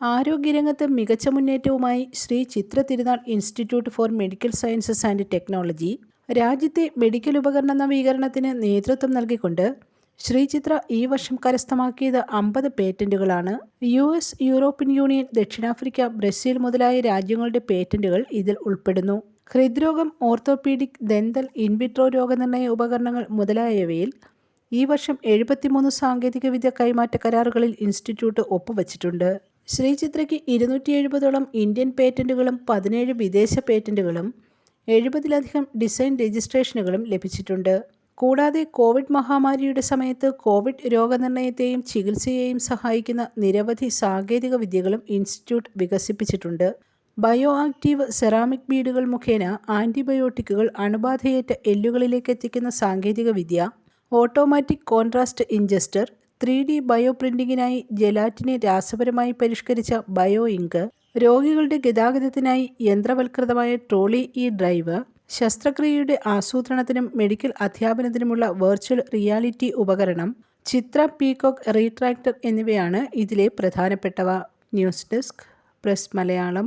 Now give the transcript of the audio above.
ആരോഗ്യരംഗത്ത് മികച്ച മുന്നേറ്റവുമായി Sree Chitra Thirunal institute for medical sciences and technology രാജ്യത്തെ മെഡിക്കൽ ഉപകരണ നവീകരണത്തിന് നേതൃത്വം നൽകിക്കൊണ്ട് ശ്രീ ചിത്ര ഈ വർഷം കരസ്ഥമാക്കിയത് അമ്പത് പേറ്റന്റുകളാണ്. യു എസ് യൂറോപ്യൻ യൂണിയൻ ദക്ഷിണാഫ്രിക്ക ബ്രസീൽ മുതലായ രാജ്യങ്ങളുടെ പേറ്റന്റുകൾ ഇതിൽ ഉൾപ്പെടുന്നു. ഹൃദ്രോഗം ഓർത്തോപീഡിക് ദന്തൽ ഇൻവിട്രോ രോഗനിർണയ ഉപകരണങ്ങൾ മുതലായവയിൽ ഈ വർഷം എഴുപത്തിമൂന്ന് സാങ്കേതികവിദ്യ കൈമാറ്റ കരാറുകളിൽ ഇൻസ്റ്റിറ്റ്യൂട്ട് ഒപ്പുവച്ചിട്ടുണ്ട്. ശ്രീചിത്രയ്ക്ക് ഇരുന്നൂറ്റി എഴുപതോളം ഇന്ത്യൻ പേറ്റന്റുകളും പതിനേഴ് വിദേശ പേറ്റന്റുകളും എഴുപതിലധികം ഡിസൈൻ രജിസ്ട്രേഷനുകളും ലഭിച്ചിട്ടുണ്ട്. കൂടാതെ കോവിഡ് മഹാമാരിയുടെ സമയത്ത് കോവിഡ് രോഗനിർണയത്തെയും ചികിത്സയെയും സഹായിക്കുന്ന നിരവധി സാങ്കേതിക വിദ്യകളും ഇൻസ്റ്റിറ്റ്യൂട്ട് വികസിപ്പിച്ചിട്ടുണ്ട്. ബയോ ആക്റ്റീവ് സെറാമിക് ബീഡുകൾ മുഖേന ആന്റിബയോട്ടിക്കുകൾ അണുബാധയേറ്റ എല്ലുകളിലേക്ക് എത്തിക്കുന്ന സാങ്കേതിക വിദ്യ automatic contrast injector three D bio പ്രിന്റിങ്ങിനായി ജെലാറ്റിനെ രാസപരമായി പരിഷ്കരിച്ച ബയോ ഇങ്ക് രോഗികളുടെ ഗതാഗതത്തിനായി യന്ത്രവൽകൃതമായ ട്രോളി ഇ ഡ്രൈവ് ശസ്ത്രക്രിയയുടെ ആസൂത്രണത്തിനും മെഡിക്കൽ അധ്യാപനത്തിനുമുള്ള വെർച്വൽ റിയാലിറ്റി ഉപകരണം ചിത്ര പീകോക്ക് റീട്രാക്ടർ എന്നിവയാണ് ഇതിലെ പ്രധാനപ്പെട്ടവ. News desk press Malayalam.